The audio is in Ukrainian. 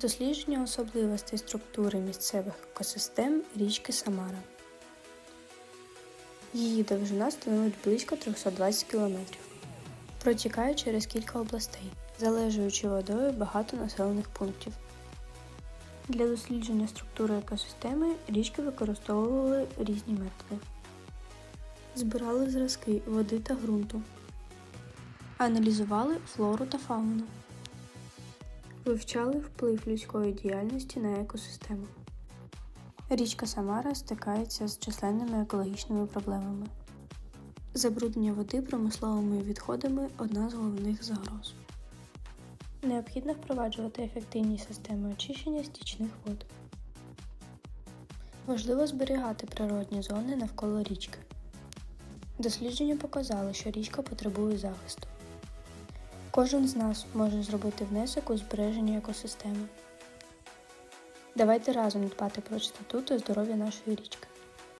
Дослідження особливостей структури місцевих екосистем річки Самара. Її довжина становить близько 320 км. Протікає через кілька областей, залежуючи водою багато населених пунктів. Для дослідження структури екосистеми річки використовували різні методи. Збирали зразки води та ґрунту, аналізували флору та фауну, вивчали вплив людської діяльності на екосистему. Річка Самара стикається з численними екологічними проблемами. Забруднення води промисловими відходами одна з головних загроз. Необхідно впроваджувати ефективні системи очищення стічних вод. Важливо зберігати природні зони навколо річки. Дослідження показали, що річка потребує захисту. Кожен з нас може зробити внесок у збереження екосистеми. Давайте разом дбати про чистоту та здоров'я нашої річки.